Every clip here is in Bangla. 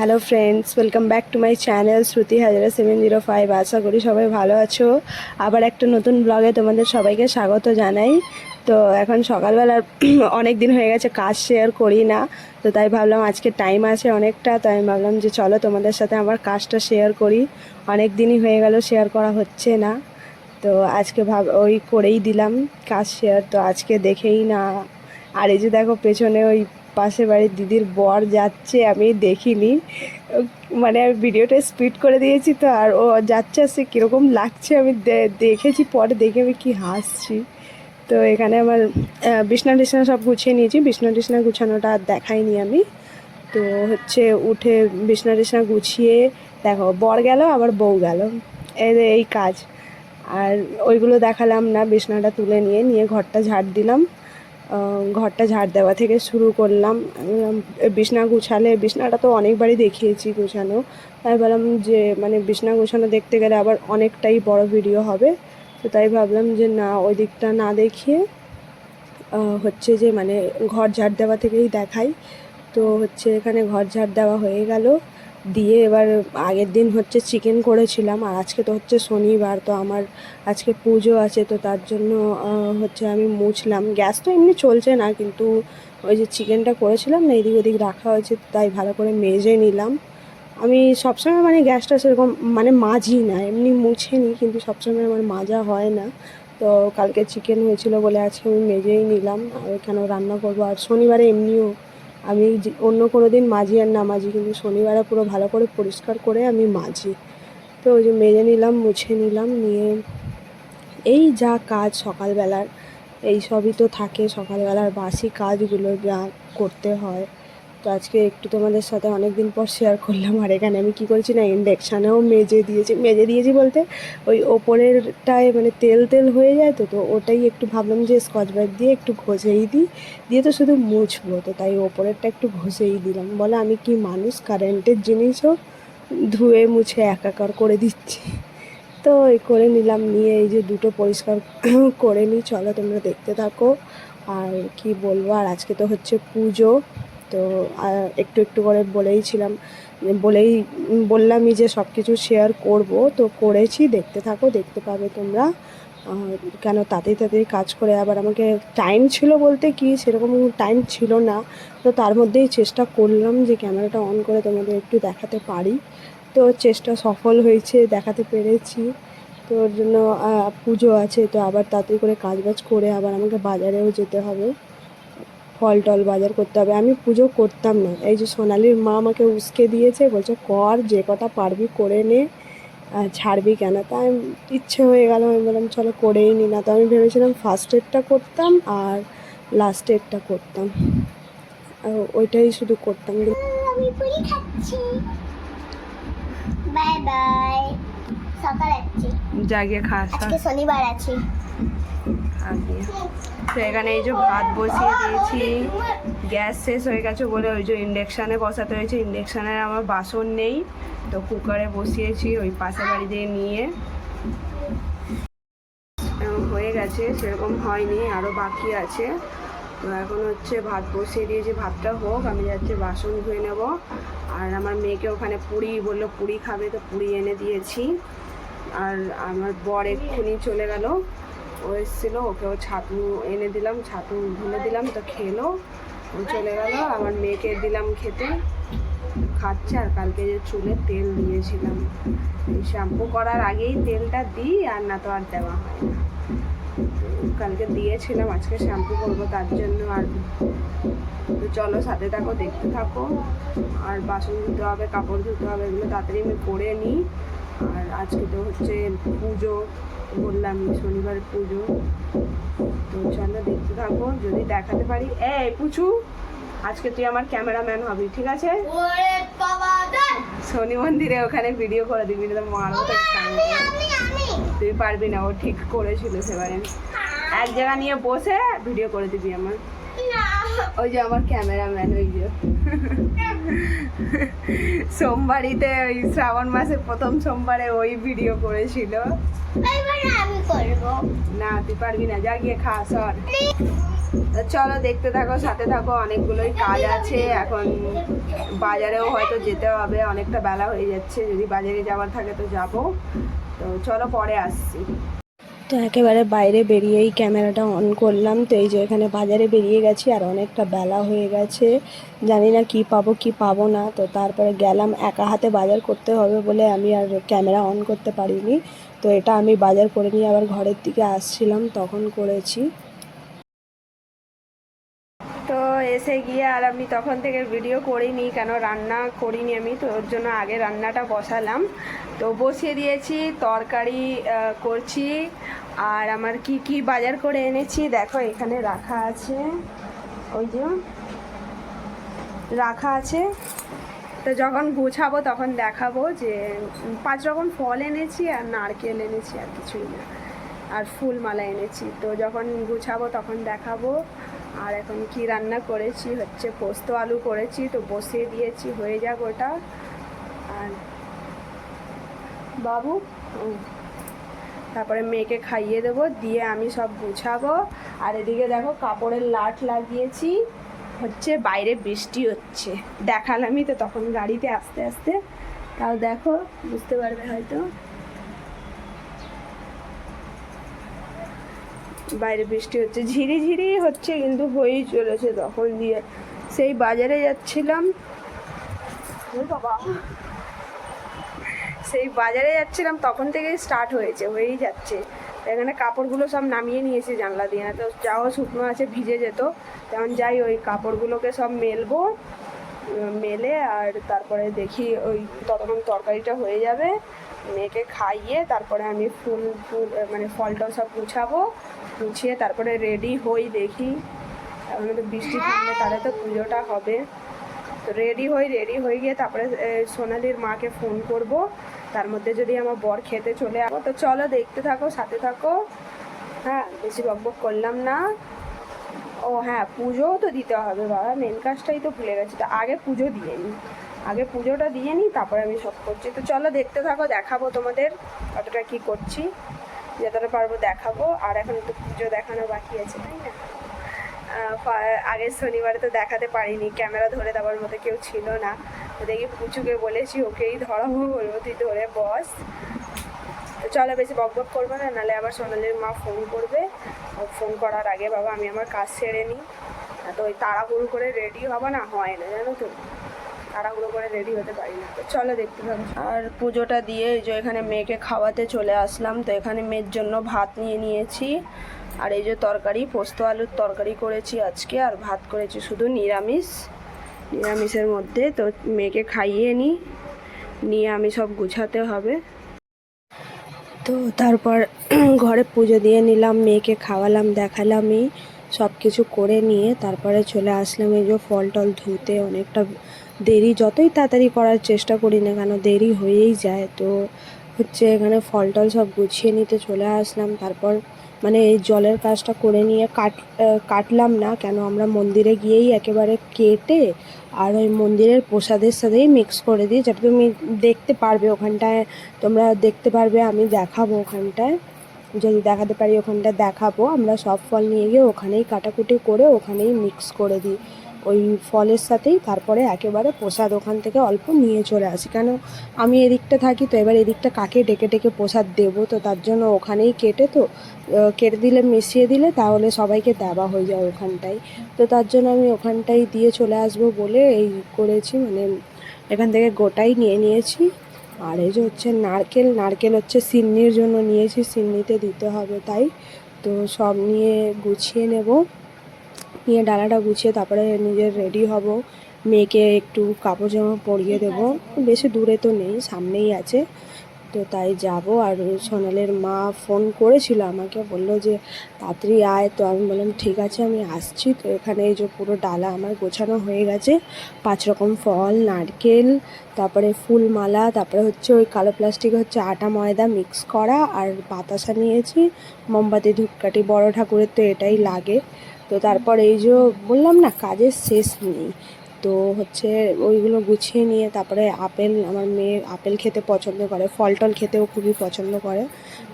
Hello friends welcome back to my channel Shruti Hazara seven zero five আশা করি সবাই ভালো আছো। আবার একটা নতুন ব্লগে তোমাদের সবাইকে স্বাগত জানাই। তো এখন সকালবেলা অনেক দিন হয়ে গেছে, কাজ শেয়ার করি না। তো তাই ভাবলাম আজকে টাইম আছে অনেকটা, তাই আমি ভাবলাম যে চলো তোমাদের সাথে আমার কাজটা শেয়ার করি। অনেক দিনই হয়ে গেল শেয়ার করা হচ্ছে না। তো আজকে ভাব, ওই করেই দিলাম কাজ শেয়ার তো আজকে দেখেই না। আর এই যে দেখো, পেছনে ওই পাশে বাড়ির দিদির বর যাচ্ছে, আমি দেখিনি। মানে আমি ভিডিওটা স্পিড করে দিয়েছি তো, আর ও যাচ্ছে আসছে কীরকম লাগছে আমি দেখেছি, পরে দেখে আমি কি হাসছি। তো এখানে আমার বিছনা টিছনা সব গুছিয়ে নিয়েছি, বিছনা টিছনা গুছানোটা আর দেখাইনি আমি। তো হচ্ছে উঠে বিছনা টিছনা গুছিয়ে, দেখো, বর গেল, আবার বউ গেল। এই এই কাজ। আর ওইগুলো দেখালাম না, বিছনাটা তুলে নিয়ে নিয়ে ঘরটা ঝাড় দিলাম। ঘরটা ঝাড় দেওয়া থেকে শুরু করলাম। বিছনা গুছালে, বিছনাটা তো অনেকবারই দেখিয়েছি গুছানো। তাই ভাবলাম যে মানে বিছনা গুছানো দেখতে গেলে আবার অনেকটাই বড় ভিডিও হবে। তো তাই ভাবলাম যে, না, ওই দিকটা না দেখিয়ে হচ্ছে যে মানে ঘর ঝাড় দেওয়া থেকেই দেখাই। তো হচ্ছে এখানে ঘর ঝাড় দেওয়া হয়ে গেল। দিয়ে এবার আগের দিন হচ্ছে চিকেন করেছিলাম আর আজকে তো হচ্ছে শনিবার, তো আমার আজকে পুজো আছে, তো তার জন্য হচ্ছে আমি মুছলাম। গ্যাস তো এমনি চলছে না, কিন্তু ওই যে চিকেনটা করেছিলাম না, এদিক ওদিক রাখা হয়েছে, তাই ভালো করে মেজে নিলাম। আমি সবসময় মানে গ্যাসটা সেরকম মানে মাজি না, এমনি মুছে নিই কিন্তু সবসময় আমার মাজা হয় না। তো কালকে চিকেন হয়েছিল বলে আজকে আমি মেজেই নিলাম, আর এখানেও রান্না করব, আর শনিবারে এমনিও আমি অন্য কোনো দিন মাজি আর না মাঝি, কিন্তু শনিবারে পুরো ভালো করে পরিষ্কার করে আমি মাজি তো ওই যে মেজে নিলাম, মুছে নিলাম, নিয়ে এই যা কাজ সকালবেলার, এই সবই তো থাকে। সকালবেলার বাসি কাজগুলো যা করতে হয়। তো আজকে একটু তোমাদের সাথে অনেক দিন পর শেয়ার করলাম। আর এখানে আমি কী করেছি না ইন্ডাকশানেও মেজে দিয়েছি মেজে দিয়েছি বলতে ওই ওপরেরটায় মানে তেল তেল হয়ে যায় তো তো ওটাই একটু ভাবলাম যে স্কচ ব্রাইট দিয়ে একটু ঘষেই দিই। দিয়ে তো শুধু মুছবো তো, তাই ওপরেরটা একটু ঘষেই দিলাম। বলে আমি কি মানুষ? কারেন্টের জিনিসও ধুয়ে মুছে একাকার করে দিচ্ছি। তো এই করে নিলাম, নিয়ে এই যে দুটো পরিষ্কার করে নিই। চলো তোমরা দেখতে থাকো। আর কি বলব? আর আজকে তো হচ্ছে পুজো। তো একটু একটু করে বলেইছিলাম বলেই বললামই যে সব কিছু শেয়ার করব। তো করেছি, দেখতে থাকো, দেখতে পাবে তোমরা। কেন তাড়াতাড়ি তাড়াতাড়ি কাজ করে। আবার আমাকে টাইম ছিল বলতে কি, সেরকম টাইম ছিল না। তো তার মধ্যেই চেষ্টা করলাম যে ক্যামেরাটা অন করে তোমাদের একটু দেখাতে পারি। তো চেষ্টা সফল হয়েছে, দেখাতে পেরেছি। তো ওর জন্য পুজো আছে, তো আবার তাড়াতাড়ি করে কাজ বাজ করে আবার আমাকে বাজারেও যেতে হবে। ফল টল বাজার করতে হবে। আমি পুজো করতাম না। এই যে সোনালির মা আমাকে উস্কে দিয়েছে বলছে কর যে কটা পারবি করে নে আর ছাড়বি কেন? তাই আমি ইচ্ছে হয়ে গেল আমি বললাম চলো করেই নি। না তো আমি ভেবেছিলাম ফার্স্ট এডটা করতাম আর লাস্ট এডটা করতাম। আর ওইটাই শুধু করতাম। কিন্তু আমি পুরি বাই বাই সকাল আছে। জাগিয়ে খাস আজকে শনিবার আছে। তো এখানে এই যে ভাত বসিয়ে দিয়েছি। গ্যাস শেষ হয়ে গেছে বলে ওই যে ইন্ডাকশানে বসাতে হয়েছে। ইন্ডাকশানের আমার বাসন নেই। তো কুকারে বসিয়েছি, ওই পাশে বাড়ি দিয়ে নিয়ে। হয়ে গেছে, সেরকম হয়নি আরও বাকি আছে। তো এখন হচ্ছে ভাত বসিয়ে দিয়েছি, ভাতটা হোক, আমি যাচ্ছি বাসন ধুয়ে নেব। আর আমার মেয়েকে ওখানে পুরি বলল, পুরি খাবে তো পুরি এনে দিয়েছি। আর আমার বর এক্ষুনি চলে গেল। ও এসেছিল ওকেও ছাতু এনে দিলাম, ছাতু ঢেলে দিলাম, তো খেলো। ও চলে গেল, আমার মেয়েকে দিলাম খেতে। খাচ্ছে আর কালকে যে চুলে তেল দিয়েছিলাম। এই শ্যাম্পু করার আগেই তেলটা দিই, আর না তো আর দেওয়া হয় না। কালকে দিয়েছিলাম, আজকে শ্যাম্পু করব তার জন্য আর তো চলো সাথে থাকো, দেখতে থাকো। আর বাসন ধুতে হবে, কাপড় ধুতে হবে, এগুলো তাড়াতাড়ি আমি করে নিই। আর আজকে তো হচ্ছে পুজো বললাম শনিবার পুজো। তো চলো দেখতে থাকো যদি দেখাতে পারি। এই পুচু আজকে তুই আমার ক্যামেরাম্যান হবি ঠিক আছে? শনি মন্দিরে ওখানে ভিডিও করে দিবি না আমি তুই পারবি না ও ঠিক করেছিল সেবারে। এক জায়গা নিয়ে বসে ভিডিও করে দিবি আমার। ওই যে আমার ক্যামেরাম্যান ওই যে। সোমবারিতে ওই শ্রাবণ মাসের প্রথম সোমবারে ওই ভিডিও করেছিল। আমি করব। না তুই পারবি না যা গিয়ে খা সর। তা চলো দেখতে থাকো সাথে থাকো অনেকগুলোই কাজ আছে। এখন বাজারেও হয়তো যেতে হবে অনেকটা বেলা হয়ে যাচ্ছে। যদি বাজারে যাওয়ার থাকে তো যাব। তো চলো পরে আসছি। তো একেবারে বাইরে বেরিয়েই ক্যামেরাটা অন করলাম। তো এই যে এখানে বাজারে বেরিয়ে গেছি আর অনেকটা বেলা হয়ে গেছে। জানি না কি পাবো কি পাবো না। তো তারপরে গেলাম একা হাতে বাজার করতে হবে বলে আমি আর ক্যামেরা অন করতে পারিনি। তো এটা আমি বাজার করে নিয়ে আবার ঘরের দিকে আসছিলাম, তখন করেছি। এসে গিয়ে আর আমি তখন থেকে ভিডিও করিনি, কেন রান্না করিনি আমি, তো ওর জন্য আগে রান্নাটা বসালাম। তো বসিয়ে দিয়েছি, তরকারি করছি, আর আমার কি কি বাজার করে এনেছি, দেখো এখানে রাখা আছে। ওই যে রাখা আছে। তো যখন গুছাবো তখন দেখাবো যে পাঁচ রকম ফল এনেছি আর নারকেল এনেছি আর কিছুই না। আর ফুল মালা এনেছি। তো যখন গুছাবো তখন দেখাবো। আর এখন কি রান্না করেছি? হচ্ছে পোস্ত আলু করেছি, তো বসিয়ে দিয়েছি, হয়ে যাক ওটা। আর বাবু তারপরে মেয়েকে খাইয়ে দেবো, দিয়ে আমি সব গুছাবো। আর এদিকে দেখো কাপড়ের লাট লাগিয়েছি। হচ্ছে বাইরে বৃষ্টি হচ্ছে। দেখালামই তো তখন গাড়িতে আস্তে আস্তে। তাও দেখো, বুঝতে পারবে হয়তো। বাইরে বৃষ্টি হচ্ছে, ঝিরি ঝিরি হচ্ছে কিন্তু হয়েই চলেছে তখন দিয়ে। সেই বাজারে যাচ্ছিলাম। বাবা। সেই বাজারে যাচ্ছিলাম, তখন থেকেই স্টার্ট হয়েছে, হয়েই যাচ্ছে। এখানে কাপড়গুলো সব নামিয়ে নিয়েছি জানলা দিয়ে, না তো যাও শুকনো আছে, ভিজে যেত। তেমন যাই, ওই কাপড়গুলোকে সব মেলবো। মেলে আর তারপরে দেখি ওই ততক্ষণ তরকারিটা হয়ে যাবে। মেয়েকে খাইয়ে তারপরে আমি ফুল ফুল মানে ফলটা সব গুছাবো। গুছিয়ে তারপরে রেডি হই দেখি। এখন তো বৃষ্টি থামলে তাহলে তো পুজোটা হবে। তো রেডি হই রেডি হয়ে গিয়ে তারপরে সোনালির মাকে ফোন করব। তার মধ্যে যদি আমার বর খেতে চলে আসব তো চলো দেখতে থাকো, সাথে থাকো। হ্যাঁ বেশি বকবক করলাম না। ও হ্যাঁ পুজোও তো দিতে হবে বাবা মেন কাজটাই তো ভুলে গেছি। তো আগে পুজো দিয়ে নিই আগে পুজোটা দিয়ে নিই তারপরে আমি সব করছি। তো চলো দেখতে থাকো, দেখাবো তোমাদের কতটা কি করছি। যতটা পারব দেখাবো। আর এখন তো পুজো দেখানো বাকি আছে, তাই না? আগের শনিবারে তো দেখাতে পারিনি, ক্যামেরা ধরে দেওয়ার মতো কেউ ছিল না। দেখি পুচুকে বলেছি, ওকেই ধরাবো বলব, তুই ধরে বস। চলো বেশি বক বক করব না নাহলে আবার সোনালির মা ফোন করবে। ফোন করার আগে বাবা আমি আমার কাজ সেরে নিই। তো ওই তাড়াহুড়ো করে রেডি হব না, হয় না, জানো তো? তাড়াহুড়ো করে রেডি হতে পারি না। তো চলো দেখতে আর পুজোটা দিয়ে এই যে এখানে মেয়েকে খাওয়াতে চলে আসলাম, তো এখানে মেয়ের জন্য ভাত নিয়ে নিয়েছি। আর এই যে তরকারি, পোস্ত আলুর তরকারি করেছি আজকে, আর ভাত করেছি শুধু নিরামিষ। নিরামিষের মধ্যে তো মেয়েকে খাইয়ে নিই নিয়ে আমি সব গুছাতে হবে। তো তারপর ঘরে পুজো দিয়ে নিলাম, মেয়েকে খাওয়ালাম, দেখালামই সব কিছু করে নিয়ে তারপরে চলে আসলাম। এই যে ফল টল ধুতে অনেকটা দেরি, যতই তাড়াতাড়ি করার চেষ্টা করি না কেন, দেরি হয়েই যায়। তো হচ্ছে এখানে ফল টল সব গুছিয়ে নিতে চলে আসলাম। তারপর মানে এই জলের কাজটা করে নিয়ে কাট কাটলাম না কেন, আমরা মন্দিরে গিয়েই একেবারে কেটে আর ওই মন্দিরের প্রসাদের সাথেই মিক্স করে দিই। যেটা তুমি দেখতে পারবে ওখানটায়, তোমরা দেখতে পারবে, আমি দেখাবো ওখানটায়। যদি দেখাতে পারি ওখানটা দেখাবো। আমরা সব ফল নিয়ে গিয়ে ওখানেই কাটাকুটি করে ওখানেই মিক্স করে দিই। ওই ফলের সাথেই তারপরে একেবারে প্রসাদ ওখান থেকে অল্প নিয়ে চলে আসি। কেন? আমি এদিকটা থাকি তো এবার এদিকটা কাকে ডেকে ডেকে প্রসাদ দেবো? তো তার জন্য ওখানেই কেটে তো কেটে দিলে, মিশিয়ে দিলে তাহলে সবাইকে দেওয়া হয়ে যায় ওখানটায় তো তার জন্য আমি ওখানটাই দিয়ে চলে আসব বলে এই করেছি। মানে এখান থেকে গোটাই নিয়ে নিয়েছি। আর এই যে হচ্ছে নারকেল নারকেল হচ্ছে সিন্নির জন্য নিয়েছি। সিন্নিতে দিতে হবে তাই। তো সব নিয়ে গুছিয়ে নেব। নিয়ে ডালাটা গুছিয়ে তারপরে নিজের রেডি হব। মেয়েকে একটু কাপড় জামা পরিয়ে দেবো। বেশি দূরে তো নেই, সামনেই আছে। তো তাই যাব। আর সোনালের মা ফোন করেছিল আমাকে, বলল যে, তাড়াতাড়ি আয়। তো আমি বললাম, ঠিক আছে, আমি আসছি। তো এখানে এই যে পুরো ডালা আমার গোছানো হয়ে গেছে। পাঁচ রকম ফল, নারকেল, তারপরে ফুলমালা, তারপরে হচ্ছে ওই কালো প্লাস্টিকে হচ্ছে আটা ময়দা মিক্স করা আর বাতাসা নিয়েছি। মোমবাতি, ধূপকাঠি, বড় ঠাকুরের তো এটাই লাগে। তো তারপর এই যে বললাম না, কাজের শেষ নেই। তো হচ্ছে ওইগুলো গুছিয়ে নিয়ে তারপরে আপেল, আমার মেয়ে আপেল খেতে পছন্দ করে ফল টল খেতেও খুবই পছন্দ করে।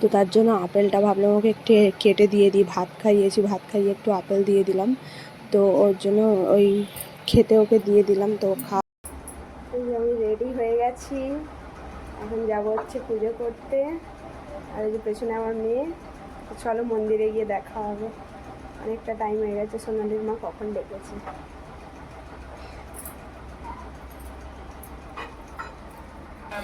তো তার জন্য আপেলটা ভাবলাম ওকে একটু কেটে দিয়ে দিই, ভাত খাইয়েছি, ভাত খাইয়ে একটু আপেল দিয়ে দিলাম। তো ওর জন্য ওই খেতে ওকে দিয়ে দিলাম, তো খা আমি রেডি হয়ে গেছি। এখন যাব হচ্ছে পুজো করতে। আর যে পেছনে আমার মেয়ে চলো মন্দিরে গিয়ে দেখা হবে। অনেকটা টাইম হয়ে গেছে, সোনালির মা কখন ডেকেছে।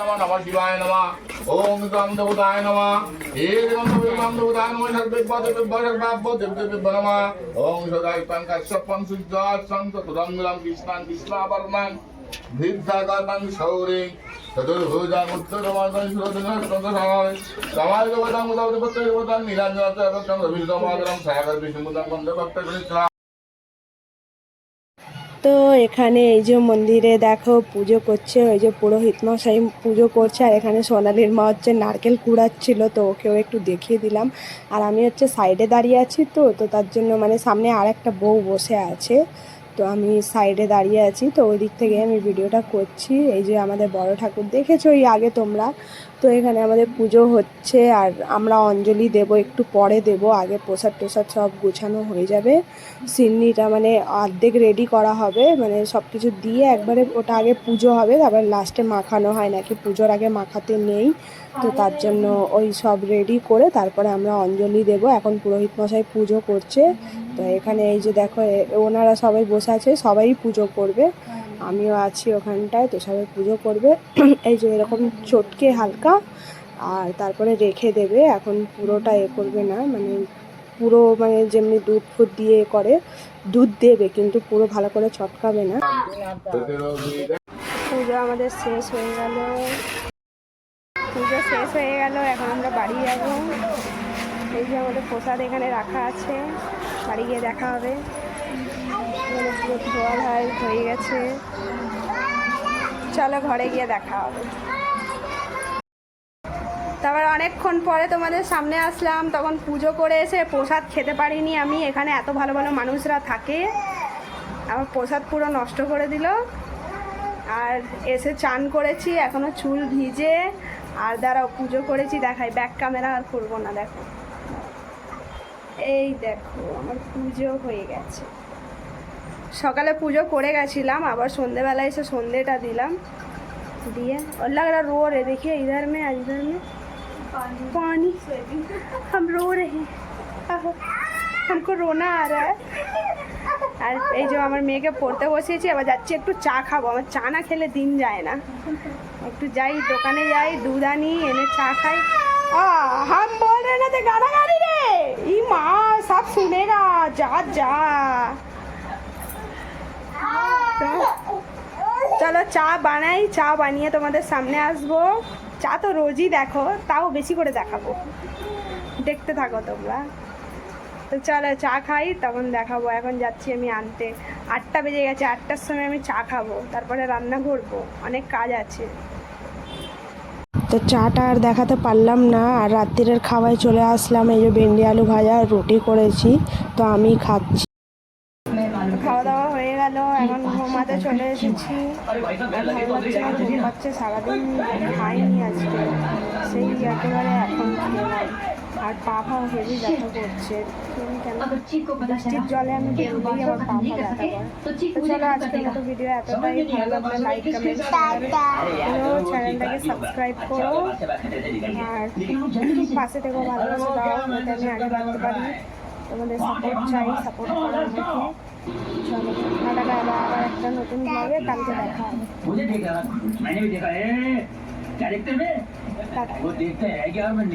নমঃ শিবায় নমঃ, ওম গাম দেবতায় নমঃ, এই গাম দেবতাম দেবতায় নমঃ সর্বেব্বা দেবেব্বা সর্বাব্ব দেবদেবেব্ব নমঃ, ওম সদাই পঙ্কাশ্যপম সুজ্জাসং চতুরঙ্গলম কৃষ্ণাং কৃষ্ণাবর্ণাং তো এখানে এই যে মন্দিরে দেখো পুজো করছে, ওই যে পুরোহিত মশাই পুজো করছে, আর এখানে সোনালির মা হচ্ছে নারকেল কুড়াচ্ছিল, তো ওকেও একটু দেখিয়ে দিলাম। আর আমি হচ্ছে সাইডে দাঁড়িয়ে আছি তো তো তার জন্য মানে সামনে আর একটা বউ বসে আছে। তো আমি সাইডে দাঁড়িয়ে আছি, তো ওই দিক থেকে আমি ভিডিওটা করছি। এই যে আমাদের বড় ঠাকুর দেখেছ, এই আগে তোমরা। তো এখানে আমাদের পুজো হচ্ছে আর আমরা অঞ্জলি দেব, একটু পরে দেব। আগে প্রসাদ টোসাদ সব গোছানো হয়ে যাবে। সিন্নিটা মানে অর্ধেক রেডি করা হবে মানে সব কিছু দিয়ে একবারে ওটা আগে পুজো হবে, তারপর লাস্টে মাখানো হয়। নাকি পুজোর আগে মাখাতে নেই। তো তার জন্য ওই সব রেডি করে তারপরে আমরা অঞ্জলি দেব। এখন পুরোহিত মশাই পুজো করছে। তো এখানে এই যে দেখো ওনারা সবাই বসে আছে সবাই পুজো করবে। আমিও আছি ওখানটায় তো সবাই পুজো করবে। এই যে এরকম চটকে হালকা আর তারপরে রেখে দেবে। এখন পুরোটা এ করবে না মানে পুরো মানে যেমনি দুধ ফুট দিয়ে এ করে দুধ দেবে কিন্তু পুরো ভালো করে চটকাবে না। পুজো আমাদের শেষ হয়ে গেল। পুজো শেষ হয়ে গেল, এখন আমরা বাড়ি যাব। এই যে আমাদের প্রসাদ এখানে রাখা আছে, বাড়ি গিয়ে দেখা হবে। ধোয়া ভাই হয়ে গেছে। চলো ঘরে গিয়ে দেখা হবে। তারপর অনেকক্ষণ পরে তোমাদের সামনে আসলাম, তখন পুজো করে এসে প্রসাদ খেতে পারিনি আমি। এখানে এত ভালো ভালো মানুষরা থাকে, আমার প্রসাদ পুরো নষ্ট করে দিল। আর এসে চান করেছি, এখনও চুল ভিজে। আর দাঁড়াও পুজো করেছি দেখাই ব্যাক ক্যামেরা আর করবো না দেখো এই দেখো আমার পুজো হয়ে গেছে সকালে পুজো করে গেছিলাম আবার সন্ধেবেলায় এসে সন্ধেটা দিলাম दिए और लग रहा रो रहे देखिए इधर में और इधर में पानी हम रो रहे हैं आहो, हमको रोना आ रहा है আর এই যে আমার মেয়েকে পড়তে বসিয়েছি আবার যাচ্ছি একটু চা খাব। আমার চা না খেলে দিন যায় না। একটু যাই, দোকানে যাই, দুধ আনি, এনে চা খাই। হাম বল রে না গাড়ি রে! ই মা, সব শুনেগা, যা যা। চলো চা বানাই, চা বানিয়ে তোমাদের সামনে আসব। চা তো রোজই দেখো, তাও বেশি করে দেখাবো। দেখতে থাকো তোমরা। তো চলো চা খাই, তখন দেখাবো। এখন যাচ্ছি আমি আনতে। আটটা বেজে গেছে, আটটার সময় আমি চা খাব। তারপরে রান্না করব। অনেক কাজ আছে। তো চাটা আর দেখাতে পারলাম না, আর রাত্রিরের খাওয়ায় চলে আসলাম। এই যে ভেন্ডি আলু ভাজা রুটি করেছি, তো আমি খাচ্ছি। খাওয়া দাওয়া হয়ে গেল, এখন ঘুমাতে চলে এসেছি। সারাদিন, খাইনি আজকে। সেই একেবারে এখন খেলাম। আর পা ফা হেভি ব্যথা করছে তুমি কেন বৃষ্টির জলে আমি বেরোলেই আমার পা ফা ব্যথা করে তো চলো আজকের মতো ভিডিও এতটাই ভালো লাগলে লাইক কমেন্ট চ্যানেলটাকে সাবস্ক্রাইব করো আর পাশে থেকেও ভালোবাসা দাও যাতে আমি আগে বাড়তে পারি তোমাদের সাপোর্ট চাই সাপোর্ট করার মধ্যে চলো টাটা আবার একটা নতুন ব্লগে কালকে দেখা হবে मुझे देखा मैंने भी देखा है क्या देखते हैं টাটা वो देखते हैं क्या मैं